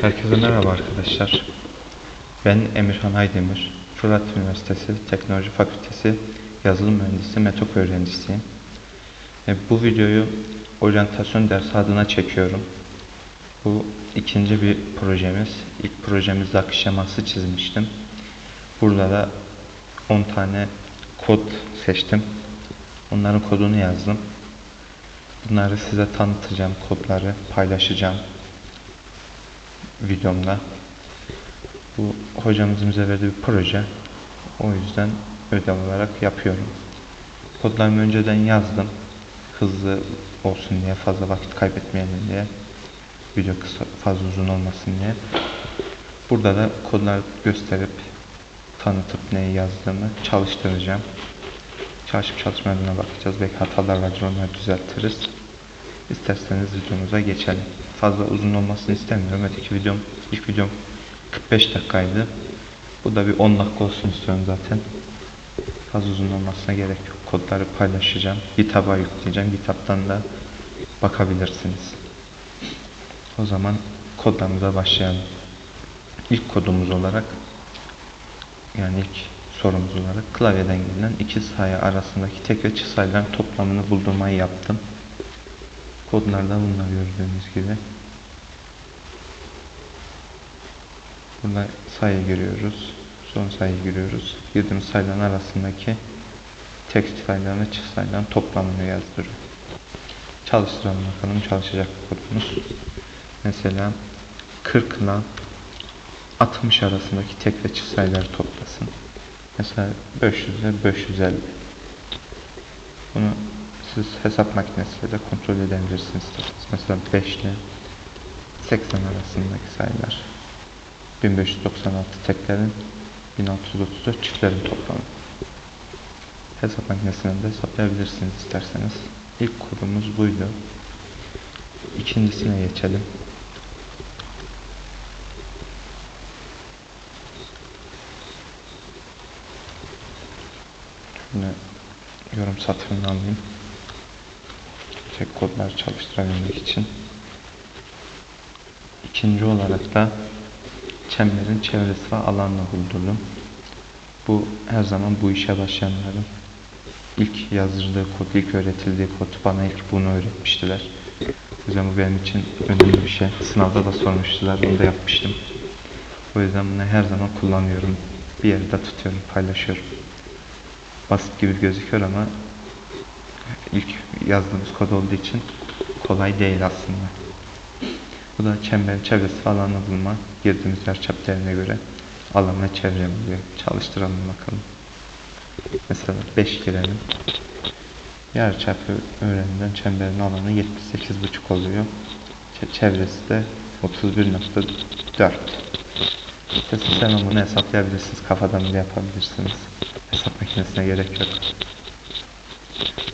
Herkese merhaba arkadaşlar. Ben Emirhan Aydemir. Fırat Üniversitesi Teknoloji Fakültesi Yazılım Mühendisi Metok öğrencisiyim. E, bu videoyu oryantasyon dersi adına çekiyorum. Bu ikinci bir projemiz. İlk projemizde akış şeması çizmiştim. Burada da 10 tane kod seçtim. Onların kodunu yazdım. Bunları size tanıtacağım, kodları paylaşacağım videomda. Bu hocamızın bize verdiği bir proje. O yüzden ödev olarak yapıyorum. Kodlarımı önceden yazdım. Hızlı olsun diye, fazla vakit kaybetmeyelim diye. Video kısa, fazla uzun olmasın diye. Burada da kodlar gösterip tanıtıp neyi yazdığımı çalıştıracağım. Çalışıp çalışmadığına bakacağız. Belki hatalar vardır onları düzeltiriz. İsterseniz videomuza geçelim. Fazla uzun olmasını istemiyorum. Öteki videom, ilk videom 45 dakikaydı. Bu da bir 10 dakika olsun istiyorum zaten. Fazla uzun olmasına gerek yok. Kodları paylaşacağım. GitHub'a yükleyeceğim. GitHub'tan da bakabilirsiniz. O zaman kodlarımıza başlayalım. İlk kodumuz olarak yani ilk sorumuz olarak klavyeden gelen iki sayı arasındaki tek ve sayıların toplamını buldurmayı yaptım. Kodlarda bunlar gördüğünüz gibi. Burada sayı giriyoruz. Son sayı giriyoruz. Girdiğimiz sayıların arasındaki tek sayıların ve çift sayıların toplamını yazdırıyor. Çalıştıralım bakalım çalışacak kodumuz. Mesela 40 ile 60 arasındaki tek ve çift sayıları toplasın. Mesela 500 ile 550. Bunu siz hesap makinesiyle de kontrol edebilirsiniz. Mesela 5 ile 80 arasındaki sayılar. 1596 teklerin 1634 çiftlerin toplamı. Hesap makinesinden de hesaplayabilirsiniz isterseniz. İlk kodumuz buydu. İkincisine geçelim. Şöyle yorum satırını alayım. Tek kodlar çalıştırabilmek için. İkinci olarak da çemberin çevresi ve alanını buldurdum. Bu her zaman bu işe başlayanların ilk yazdırdığı kod, ilk öğretildiği kod bana ilk bunu öğretmiştiler. O yüzden bu benim için önemli bir şey. Sınavda da sormuştular, onu da yapmıştım. O yüzden bunu her zaman kullanıyorum. Bir yerde tutuyorum, paylaşıyorum. Basit gibi gözüküyor ama ilk yazdığımız kod olduğu için kolay değil aslında. Bu da çemberin çevresi alanını bulma. Girdiğimiz yarıçap değerine göre alan ve çevre buluyor. Çalıştıralım bakalım. Mesela 5 girelim. Yarıçapı öğrenilen çemberin alanı 78,5 oluyor. Çevresi de 31.4. İşte siz hemen bunu hesaplayabilirsiniz. Kafadan bile yapabilirsiniz. Hesap makinesine gerek yok.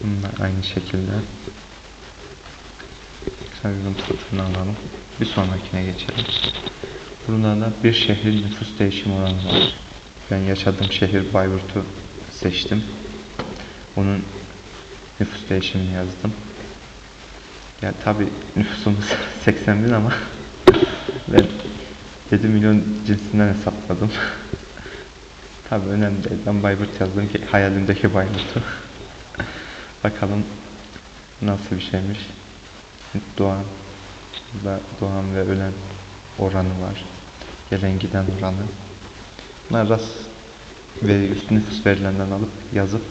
Bunlar aynı şekilde. Sayıyorum satırını alalım. Bir sonrakine geçelim. Burada da bir şehrin nüfus değişim oranı var. Ben yaşadığım şehir Bayburt'u seçtim. Onun nüfus değişimini yazdım. Ya tabi nüfusumuz 80 bin ama ben 7 milyon cinsinden hesapladım. tabi önemli değil. Ben Bayburt yazdım ki hayalimdeki Bayburt'u. Bakalım nasıl bir şeymiş. Doğan doğan ve ölen oranı var. Gelen giden oranı. Bunlar rast ve üst nüfus verilerinden alıp yazıp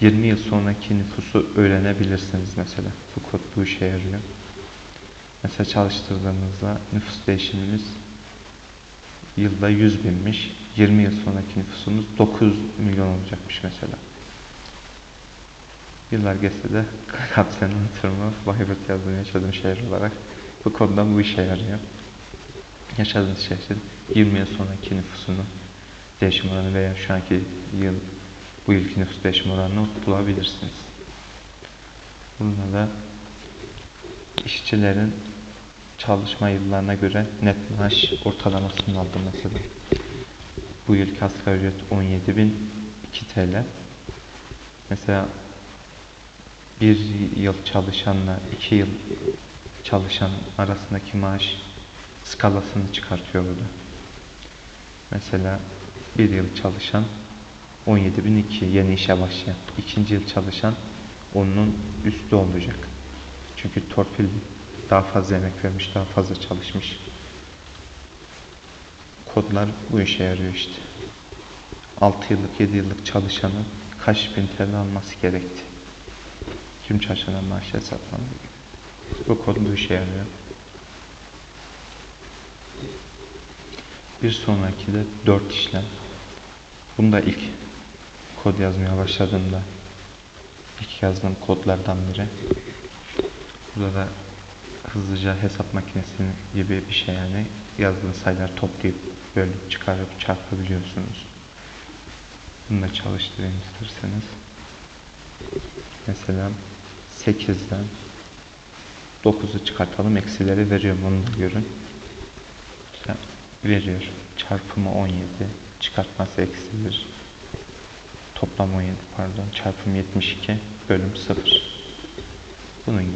20 yıl sonraki nüfusu öğrenebilirsiniz mesela. Bu kod bu işe yarıyor. Mesela çalıştırdığımızda nüfus değişimimiz yılda 100 binmiş. 20 yıl sonraki nüfusumuz 9 milyon olacakmış mesela. Yıllar geçse de kapsenin oturumu Bayburt yazdığım yaşadığım şehir olarak bu koddan bu işe yarıyor. Yaşadığınız şehrin 20 yıl sonraki nüfusunu değişim oranı veya şu anki yıl bu yılki nüfus değişim oranını bulabilirsiniz. Bununla da işçilerin çalışma yıllarına göre net maaş ortalamasını aldım mesela. Bu yılki asgari ücret 17.002 TL. Mesela bir yıl çalışanla iki yıl çalışan arasındaki maaş skalasını çıkartıyor burada. Mesela bir yıl çalışan 17.002 yeni işe başlayan. ikinci yıl çalışan onun üstü olacak. Çünkü torpil daha fazla emek vermiş, daha fazla çalışmış. Kodlar bu işe yarıyor işte. 6 yıllık, 7 yıllık çalışanın kaç bin TL alması gerekti. Tüm çalışanın maaşı hesaplandı. Bu kod bu işe yarıyor. Bir sonraki de 4 işlem. Bunda ilk kod yazmaya başladığımda ilk yazdığım kodlardan biri. Burada da hızlıca hesap makinesi gibi bir şey yani yazdığınız sayıları toplayıp bölüp çıkarıp çarpabiliyorsunuz. Bunu da çalıştırayım isterseniz. Mesela 8'den 9'u çıkartalım. Eksileri veriyorum onu da görün. Veriyor. Çarpımı 17. Çıkartması eksi 1. Toplam 17 pardon. Çarpım 72. Bölüm 0. Bunun gibi.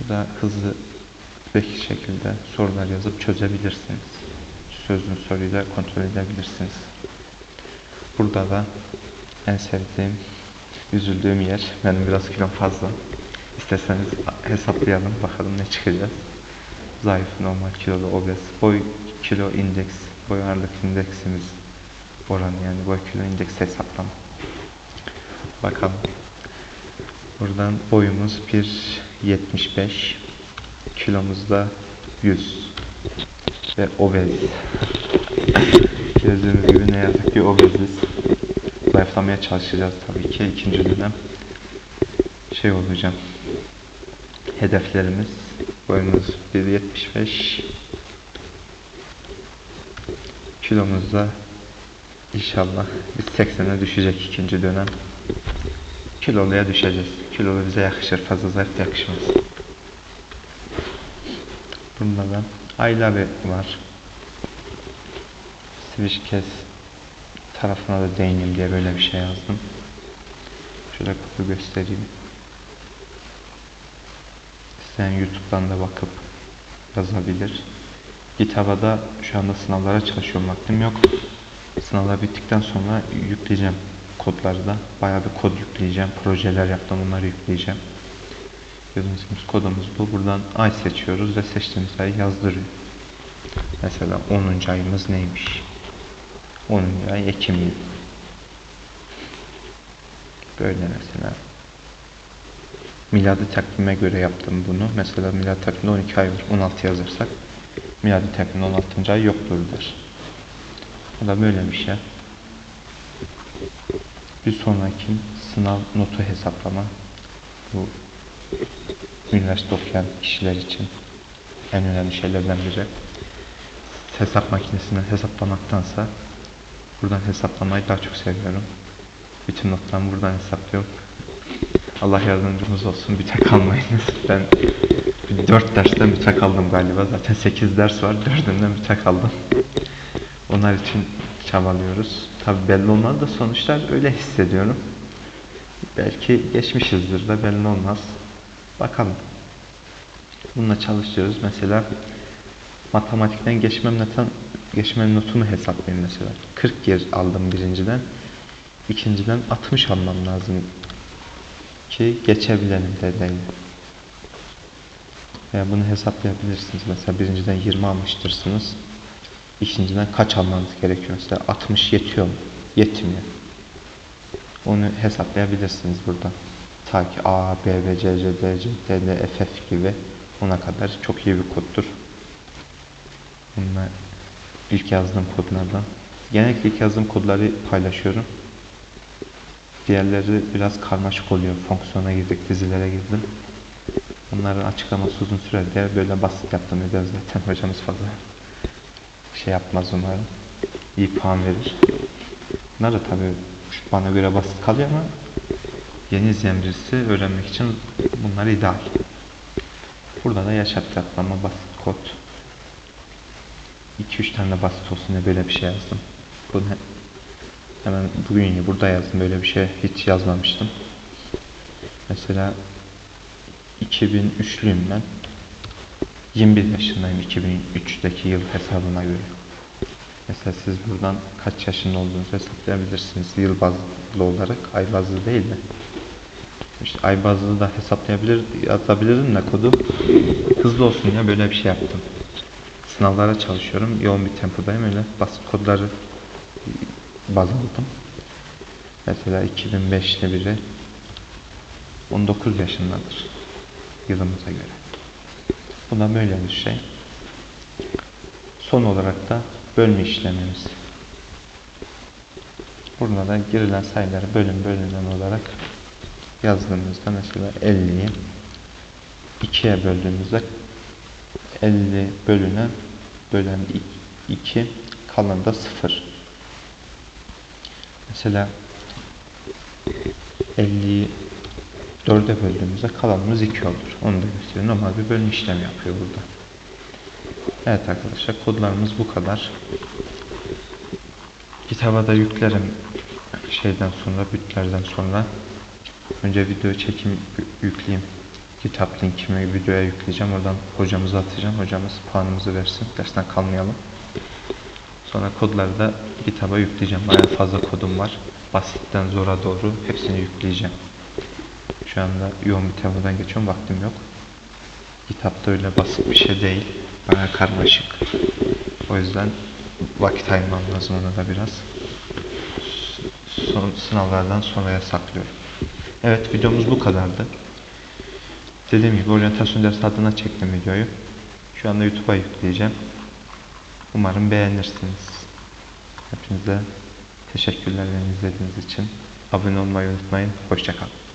Bu da hızlı bir şekilde sorular yazıp çözebilirsiniz. Sözlü soruyu da kontrol edebilirsiniz. Burada da en sevdiğim, üzüldüğüm yer. Benim biraz kilom fazla. İsterseniz hesaplayalım bakalım ne çıkacağız. Zayıf, normal, kilolu, obez, boy kilo indeks, boy ağırlık indeksimiz oranı yani boy kilo indeks hesaplama. Bakalım. Buradan boyumuz 1.75, kilomuz da 100 ve obez. Gördüğünüz gibi ne yazık ki obeziz. Zayıflamaya çalışacağız tabii ki ikinci dönem. Şey olacağım. Hedeflerimiz boyumuz 1.75 kilomuz da inşallah biz 80'e düşecek ikinci dönem. Kiloluya düşeceğiz. Kilolu bize yakışır. Fazla zayıf yakışmaz. Bunda da ayları var. Switch kes tarafına da değineyim diye böyle bir şey yazdım. Şöyle kapı göstereyim. Sen YouTube'dan da bakıp yazabilir. GitHub'a da şu anda sınavlara çalışıyorum. Vaktim yok. Sınavlar bittikten sonra yükleyeceğim kodları da. Bayağı bir kod yükleyeceğim. Projeler yaptım onları yükleyeceğim. Gördüğünüz gibi kodumuz bu. Buradan ay seçiyoruz ve seçtiğimiz ayı yazdırıyor. Mesela 10. ayımız neymiş? 10. ay Ekim. Böyle mesela. Miladi takvime göre yaptım bunu. Mesela miladi takvimde 12 ay var. 16 yazarsak miladi takvimde 16. ay yoktur der. Bu da böyle bir şey. Bir sonraki sınav notu hesaplama. Bu üniversite okuyan kişiler için en önemli şeylerden biri. Hesap makinesinden hesaplamaktansa buradan hesaplamayı daha çok seviyorum. Bütün notlarımı buradan hesaplıyorum. Allah yardımcımız olsun. Bir tek almayınız. Ben 4 dersten bir tek aldım galiba. Zaten 8 ders var. 4'ünden bir tek aldım. Onlar için çabalıyoruz. Tabi belli olmaz da sonuçlar öyle hissediyorum. Belki geçmişizdir de belli olmaz. Bakalım. Bununla çalışıyoruz. Mesela matematikten geçmem notum, geçmem notumu hesaplayayım mesela. 40 yer aldım birinciden. İkinciden 60 almam lazım ki geçebilelim dedeyi. Veya bunu hesaplayabilirsiniz. Mesela birinciden 20 almıştırsınız. İkinciden kaç almanız gerekiyor? Mesela 60 yetiyor mu? Yetmiyor. Onu hesaplayabilirsiniz burada. Ta ki A, B, B, C, C, D, C, D, D, F, F gibi ona kadar çok iyi bir koddur. Bunlar ilk yazdığım kodlardan. Genellikle ilk yazdığım kodları paylaşıyorum. Diğerleri biraz karmaşık oluyor. Fonksiyona girdik, dizilere girdim. Bunların açıklaması uzun sürer böyle basit yaptım ediyoruz zaten hocamız fazla şey yapmaz umarım. İyi puan verir. Bunlar da tabi bana göre basit kalıyor ama yeni izleyen birisi öğrenmek için bunlar ideal. Burada da yaş hesaplama basit kod. 2-3 tane basit olsun diye böyle bir şey yazdım. Bunu hemen bugün burada yazdım. Böyle bir şey hiç yazmamıştım. Mesela 2003'lüyüm ben. 21 yaşındayım 2003'teki yıl hesabına göre. Mesela siz buradan kaç yaşında olduğunuzu hesaplayabilirsiniz. Yıl bazlı olarak, ay bazlı değil de. İşte ay bazlı da hesaplayabilir, yazabilirim de kodu. Hızlı olsun ya böyle bir şey yaptım. Sınavlara çalışıyorum. Yoğun bir tempodayım öyle basit kodları baz aldım. Mesela 2005'li biri 19 yaşındadır yılımıza göre. Bu da böyle bir şey. Son olarak da bölme işlemimiz. Burada da girilen sayıları bölüm bölümden olarak yazdığımızda mesela 50'yi 2'ye böldüğümüzde 50 bölünen bölen 2 kalan da 0. Mesela 50'yi 4'e böldüğümüzde kalanımız 2 olur. Onu da gösteriyor. Normal bir bölüm işlemi yapıyor burada. Evet arkadaşlar kodlarımız bu kadar. Kitaba da yüklerim şeyden sonra, bütlerden sonra. Önce video çekim yükleyeyim. Kitap linkimi videoya yükleyeceğim. Oradan hocamıza atacağım. Hocamız puanımızı versin. Dersten kalmayalım. Sonra kodları da kitaba yükleyeceğim. Bayağı fazla kodum var. Basitten zora doğru hepsini yükleyeceğim. Şu anda yoğun bir tempodan geçiyorum. Vaktim yok. Kitapta öyle basit bir şey değil. Bayağı karmaşık. O yüzden vakit ayırmam lazım ona da biraz. Son, sınavlardan sonraya saklıyorum. Evet videomuz bu kadardı. Dediğim gibi oryantasyon dersi adına çektim videoyu. Şu anda YouTube'a yükleyeceğim. Umarım beğenirsiniz. Hepinize teşekkürler izlediğiniz için. Abone olmayı unutmayın. Hoşçakalın.